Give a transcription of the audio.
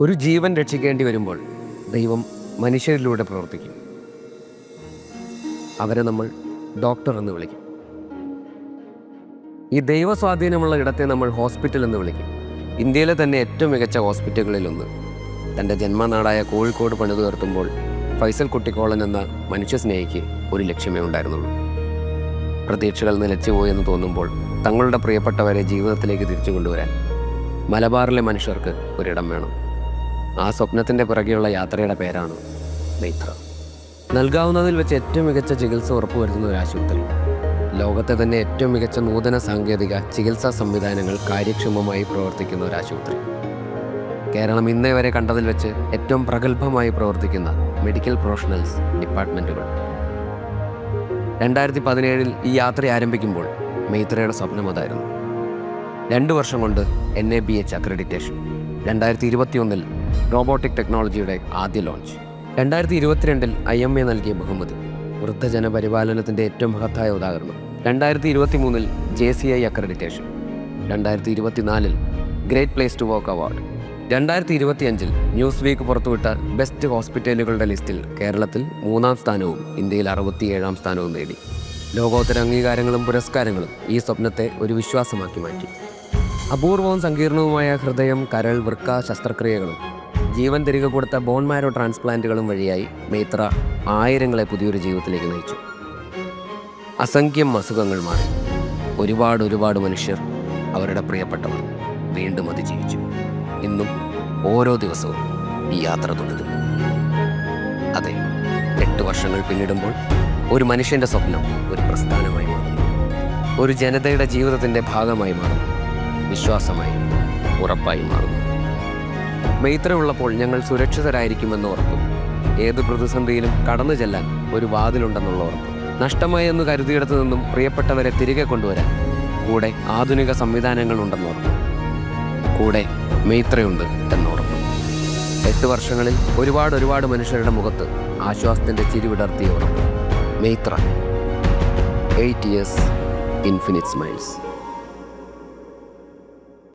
ഒരു ജീവൻ രക്ഷിക്കേണ്ടി വരുമ്പോൾ ദൈവം മനുഷ്യരിലൂടെ പ്രവർത്തിക്കും. അവരെ നമ്മൾ ഡോക്ടർ എന്ന് വിളിക്കും. ഈ ദൈവ സ്വാധീനമുള്ള ഇടത്തെ നമ്മൾ ഹോസ്പിറ്റൽ എന്ന് വിളിക്കും. ഇന്ത്യയിലെ തന്നെ ഏറ്റവും മികച്ച ഹോസ്പിറ്റലുകളിലൊന്ന് തന്റെ ജന്മനാടായ കോഴിക്കോട് പണിതുയർത്തുമ്പോൾ ഫൈസൽ കുട്ടിക്കോളൻ എന്ന മനുഷ്യ സ്നേഹിക്ക് ഒരു ലക്ഷ്യമേ ഉണ്ടായിരുന്നുള്ളൂ. പ്രതീക്ഷകൾ നിലച്ചുപോയെന്ന് തോന്നുമ്പോൾ തങ്ങളുടെ പ്രിയപ്പെട്ടവരെ ജീവിതത്തിലേക്ക് തിരിച്ചു കൊണ്ടുവരാൻ മലബാറിലെ മനുഷ്യർക്ക് ഒരിടം വേണം. ആ സ്വപ്നത്തിന്റെ പുറകെയുള്ള യാത്രയുടെ പേരാണ് നെയ്ത്ര നൽകാവുന്നതിൽ വെച്ച് ഏറ്റവും മികച്ച ചികിത്സ ഉറപ്പുവരുത്തുന്ന ഒരു ആശുപത്രി. ലോകത്തെ തന്നെ ഏറ്റവും മികച്ച നൂതന സാങ്കേതിക ചികിത്സാ സംവിധാനങ്ങൾ കാര്യക്ഷമമായി പ്രവർത്തിക്കുന്ന ഒരു ആശുപത്രി. കേരളം ഇന്നേ വരെ കണ്ടതിൽ വെച്ച് ഏറ്റവും പ്രഗത്ഭമായി പ്രവർത്തിക്കുന്ന മെഡിക്കൽ പ്രൊഫഷണൽസ് ഡിപ്പാർട്ട്മെന്റുകൾ രണ്ടായിരത്തി പതിനേഴിൽ ഈ യാത്ര ആരംഭിക്കുമ്പോൾ മെയ്ത്രയുടെ സ്വപ്നം അതായിരുന്നു. രണ്ട് വർഷം കൊണ്ട് N A B H accreditation. രണ്ടായിരത്തി ഇരുപത്തിയൊന്നിൽ റോബോട്ടിക് ടെക്നോളജിയുടെ ആദ്യ ലോഞ്ച് രണ്ടായിരത്തി ഇരുപത്തിരണ്ടിൽ ഐ എം എ നൽകിയ ബഹുമതി വൃദ്ധജന പരിപാലനത്തിന്റെ ഏറ്റവും മഹത്തായ ഉദാഹരണം. രണ്ടായിരത്തി ഇരുപത്തി മൂന്നിൽ ജെ സി ഐ അക്രഡിറ്റേഷൻ രണ്ടായിരത്തി ഇരുപത്തിനാലിൽ great place to work award രണ്ടായിരത്തി ഇരുപത്തിയഞ്ചിൽ ന്യൂസ് വീക്ക് പുറത്തുവിട്ട ബെസ്റ്റ് ഹോസ്പിറ്റലുകളുടെ ലിസ്റ്റിൽ കേരളത്തിൽ മൂന്നാം സ്ഥാനവും ഇന്ത്യയിൽ അറുപത്തിയേഴാം സ്ഥാനവും നേടി. ലോകോത്തര അംഗീകാരങ്ങളും പുരസ്കാരങ്ങളും ഈ സ്വപ്നത്തെ ഒരു വിശ്വാസമാക്കി മാറ്റി. അപൂർവവും സങ്കീർണവുമായ ഹൃദയം കരൾ വൃക്ക ശസ്ത്രക്രിയകളും ജീവൻ തിരികെ കൊടുത്ത ബോൺ മാരോ ട്രാൻസ്പ്ലാന്റുകളും വഴിയായി മേത്ര ആയിരങ്ങളെ പുതിയൊരു ജീവിതത്തിലേക്ക് നയിച്ചു. അസംഖ്യം അസുഖങ്ങൾ മാറി. ഒരുപാട് ഒരുപാട് മനുഷ്യർ അവരുടെ പ്രിയപ്പെട്ടവർ വീണ്ടും അതിജീവിച്ചു ഇന്നും ഓരോ ദിവസവും ഈ യാത്ര തുടരുന്നു. അതെ എട്ട് വർഷങ്ങൾ പിന്നിടുമ്പോൾ ഒരു മനുഷ്യന്റെ സ്വപ്നം ഒരു പ്രസ്ഥാനമായി മാറുന്നു. ഒരു ജനതയുടെ ജീവിതത്തിന്റെ ഭാഗമായി മാറുന്നു. വിശ്വാസമായി ഉറപ്പായി മാറുന്നു. മെയ്ത്ര ഉള്ളപ്പോൾ ഞങ്ങൾ സുരക്ഷിതരായിരിക്കുമെന്ന് ഉറപ്പ്. ഏത് പ്രതിസന്ധിയിലും കടന്നു ചെല്ലാൻ ഒരു വാതിലുണ്ടെന്നുള്ള ഉറപ്പ്. നഷ്ടമായി എന്ന് കരുതിയിടത്തു നിന്നും പ്രിയപ്പെട്ടവരെ തിരികെ കൊണ്ടുവരാൻ കൂടെ ആധുനിക സംവിധാനങ്ങളുണ്ടെന്ന് ഉറപ്പ്. കൂടെ മൈത്രയുണ്ട് എന്നുറപ്പ് എട്ട് വർഷങ്ങളിൽ ഒരുപാട് ഒരുപാട് മനുഷ്യരുടെ മുഖത്ത് ആശ്വാസത്തിന്റെ ചിരി വിടർത്തിയ ഉറപ്പ്. Meitra eight years infinite smiles.